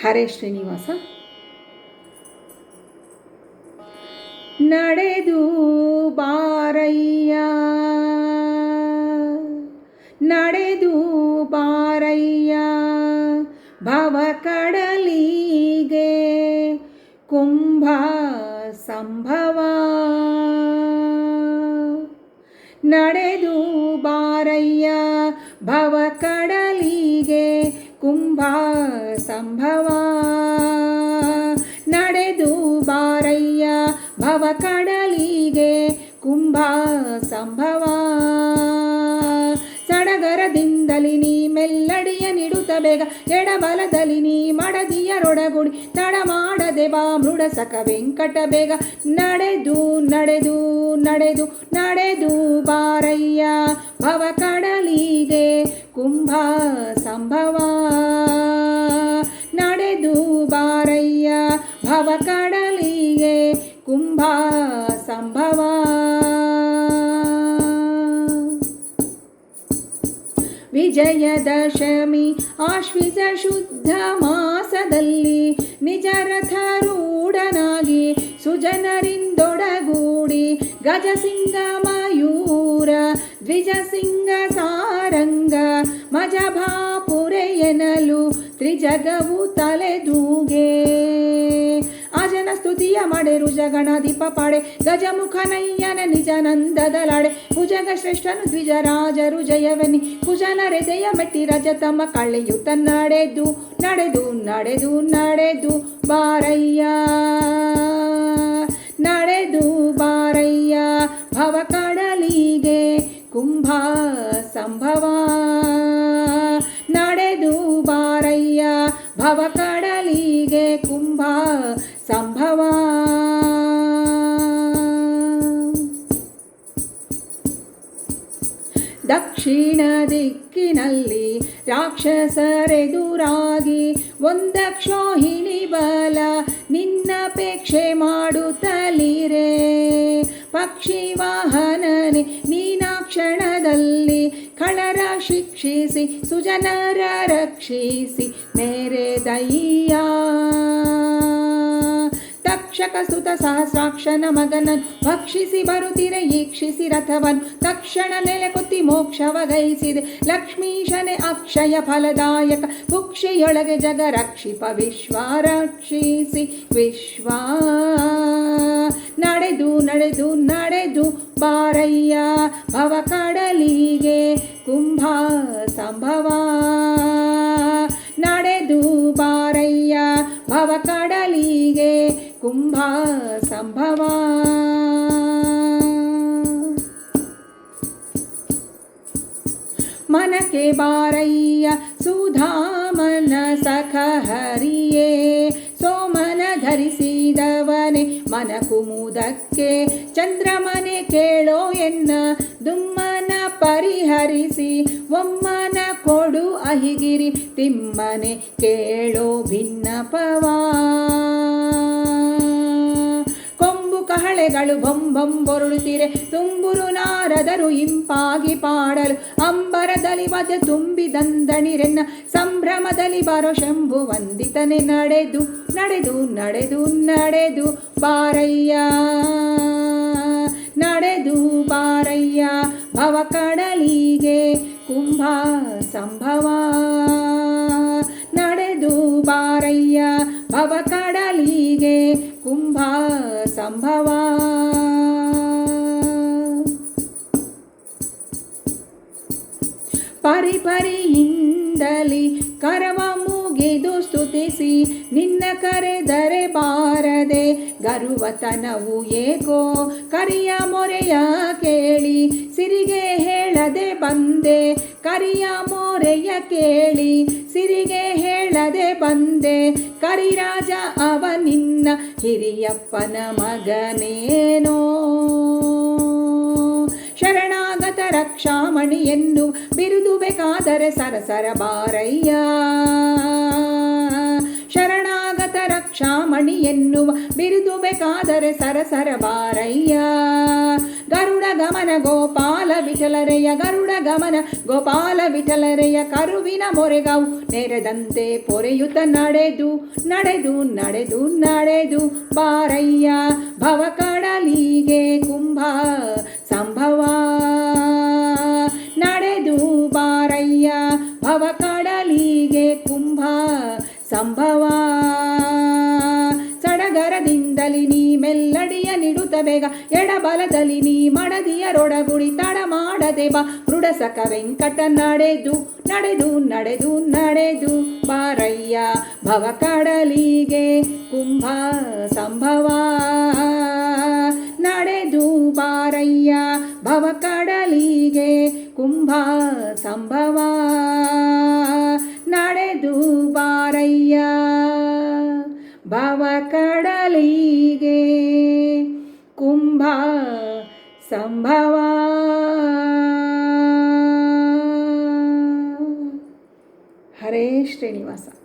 ಹರೇ ಶ್ರೀನಿವಾಸ. ನಡೆದು ಬಾರಯ್ಯ. ನಡೆದು ಬಾರಯ್ಯ. ಭವ ಕಡಲಿಗೆ ಕುಂಭ ಸಂಭವ. ನಡೆದು ಬಾರಯ್ಯ, ಭವ ಕಡಲಿಗೆ ಕುಂಭ ಸಂಭವ. ನಡೆದು ಬಾರಯ್ಯ, ಭವ ಕಡಲಿಗೆ ಕುಂಭ ಸಂಭವ. ಸಡಗರದಿಂದಲಿ ನೀ ಮೆಲ್ಲಡಿಯ ನಿಡುತ್ತ ಬೇಗ, ಎಡಬಲದಲ್ಲಿ ನೀ ಮಡದಿಯರೊಡಗುಡಿ ತಡ ಮಾಡದೆ ಬಾ ಮೃಡಸಕ ವೆಂಕಟ ಬೇಗ. ನಡೆದು ನಡೆದು ನಡೆದು ನಡೆದು ಬಾರಯ್ಯ, ಭವ ಕಡಲಿಗೆ ಕುಂಭ ಸಂಭವ. ಭವ ಕಡಲಿಗೆ ಕುಂಭ ಸಂಭವ. ವಿಜಯದಶಮಿ ಆಶ್ವಿತ ಶುದ್ಧ ಮಾಸದಲ್ಲಿ ನಿಜ ರಥರೂಢನಾಗಿ ಸುಜನರಿಂದೊಡಗೂಡಿ ಗಜಸಿಂಗ ಮಯೂರ, ದ್ವಿಜಸಿಂಗ ಸಾರಂಗ ಮಜಭಾಪುರೆ ಎನ್ನಲು ತ್ರಿಜಗವು ತಲೆದೂಗೆ. ಅಜನ ಸ್ತುತಿಯ ಮಡೆರು ದೀಪ ಪಾಡೆ, ಗಜಮುಖನಯ್ಯನ ನಿಜ ನಂದದಲಾಡೆ ಭುಜಗ ಶ್ರೇಷ್ಠನು ದ್ವಿಜ ರಾಜರು ಜಯವನಿ ಕುಜನ ಹೃದಯ ಮೆಟ್ಟಿ ರಜತಮ್ಮ ಕಳೆಯು ತನ್ನಡೆದು, ನಡೆದು ನಡೆದು ನಡೆದು ಬಾರಯ್ಯ. ನಡೆದು ಬಾರಯ್ಯ, ಭವ ಕಡಲಿಗೆ ಕುಂಭ ಸಂಭವ. ನಡೆದು ಬಾರಯ್ಯ, ಭವ ಕಡಲಿಗೆ ಕುಂಭ ಸಂಭವ. ದಕ್ಷಿಣ ದಿಕ್ಕಿನಲ್ಲಿ ರಾಕ್ಷಸರೆದುರಾಗಿ ಒಂದಕ್ಷೋಹಿಣಿ ಬಲ ನಿನ್ನಪೇಕ್ಷೆ ಮಾಡುತ್ತಲಿರೆ. ಪಕ್ಷಿ ವಾಹನನೆ ನೀನಾಕ್ಷಣದಲ್ಲಿ ಕಳರ ಶಿಕ್ಷಿಸಿ, ಸುಜನರ ರಕ್ಷಿಸಿ, ಮೇರೆ ದಯ್ಯ ತಕ್ಷಕ ಸುತ ಸಹಸ್ರಾಕ್ಷನ ಮಗನನ್ ಭಕ್ಷಿಸಿ ಬರುತ್ತಿರ ಈಕ್ಷಿಸಿ ರಥವನ್ ತಕ್ಷಣ ಮೋಕ್ಷವ ಧೈಸಿ ಲಕ್ಷ್ಮೀಶನೆ ಅಕ್ಷಯ ಫಲದಾಯಕ, ಭುಕ್ಷಿಯೊಳಗೆ ಜಗ ರಕ್ಷಿಪ ವಿಶ್ವ ರಕ್ಷಿಸಿ, ವಿಶ್ವ ನಡೆದು ನಡೆದು ನಡೆದು ಬಾರಯ್ಯ ಭವ ಕಡಲಿಗೆ ಕುಂಭ ಸಂಭವ. ನಡೆದು ಬಾರಯ್ಯ ಭವ ಕಡಲಿಗೆ ಕುಂಭ ಸಂಭವ. ಮನಕ್ಕೆ ಬಾರಯ್ಯ ಸುಧಾಮನ ಸಖ ಹರಿಯೇ ಸೋಮನ ಧರಿಸಿದವನೆ ಮನ ಕುಮುದಕ್ಕೆ ಚಂದ್ರಮನೆ ಕೇಳೋ ಎನ್ನ ದುಮ್ಮನ ಪರಿಹರಿಸಿ, ಒಮ್ಮನ ಕೊಡು ಅಹಿಗಿರಿ, ತಿಮ್ಮನೆ ಕೇಳೋ ಭಿನ್ನಪವಾ. ಕಹಳೆಗಳು ಬೊಂಬಂ ಬೊರುಳುತ್ತಿರೆ ತುಂಬುರು ನಾರದರು ಇಂಪಾಗಿ ಪಾಡಲು. ಅಂಬರದಲ್ಲಿ ಮಧ್ಯ ತುಂಬಿದಂದಣಿರೆನ್ನ ಸಂಭ್ರಮದಲ್ಲಿ ಬಾರೋ ಶಂಭು ವಂದಿತನೆ ನಡೆದು ನಡೆದು ನಡೆದು ನಡೆದು ಬಾರಯ್ಯ. ನಡೆದು ಬಾರಯ್ಯ. ಭವ ಕಡಲಿಗೆ ಕುಂಭ ಸಂಭವ. ನಡೆದು ಬಾರಯ್ಯ. ಭವ ಕಡಲಿಗೆ ಕುಂಭ ಸಂಭವ. ಪರಿಪರಿಯಿಂದಲಿ ಕರವ ಮುಗಿದು ಸ್ತುತಿಸಿ ನಿನ್ನ ಕರೆದರೆ ಬಾರದೆ, ಗರುವತನವು ಏಕೋ ಕರಿಯ ಮೊರೆಯ ಕೇಳಿ, ಸಿರಿಗೆ ಹೇಳದೆ ಬಂದೆ, ಕರಿಯ ಮೊರೆಯ ಕೇಳಿ, ಸಿರಿಗೆ ಹೇಳದೆ ಬಂದೆ, ಕರಿರಾಜ ಅವ ನಿನ್ನ ಹಿರಿಯಪ್ಪನ ಮಗನೇನೋ. ಶರಣಾಗತ ರಕ್ಷಾಮಣಿಯನ್ನು ಎಂದು ಬಿರುದು ಬೇಕಾದರೆ ಸರಸರ ಬಾರಯ್ಯ. ಶರಣಾಗತ ರಕ್ಷಾಮಣಿ ಎನ್ನುವ ಬಿರುದು ಬೇಕಾದರೆ ಸರಸರ ಬಾರಯ್ಯ. ಗರುಡ ಗಮನ ಗೋಪಾಲ ವಿಠಲರೆಯ, ಗರುಡ ಗಮನ ಗೋಪಾಲ ವಿಠಲರೆಯ ಕರುವಿನ ಮೊರೆಗಾವು ನೆರೆದಂತೆ ಪೊರೆಯುತ ನಡೆದು ನಡೆದು ನಡೆದು ನಡೆದು ಬಾರಯ್ಯ. ಸಡಗರದಿಂದಲಿ ನೀ ಮೆಲ್ಲಡಿಯ ನಿಡುತ್ತ ಬೇಗ, ಎಡಬಲದಲ್ಲಿ ನೀ ಮಡದಿಯ ರೊಡಗುಡಿ ತಡ ಮಾಡದೆ ಬಾ. ಮೃಡಸಕ ವೆಂಕಟ ನಡೆದು ನಡೆದು ನಡೆದು ನಡೆದು ಬಾರಯ್ಯ ಭವ ಕಡಲಿಗೆ ಕುಂಭ ಸಂಭವ. ನಡೆದು ಬಾರಯ್ಯ ಭವ ಕಡಲಿಗೆ ಕುಂಭ ಸಂಭವ. ನಡೆದು ಬಾರಯ್ಯ. ಭವ ಕಡಲಿಗೆ ಕುಂಭ ಸಂಭವ. ಹರೇ ಶ್ರೀನಿವಾಸ.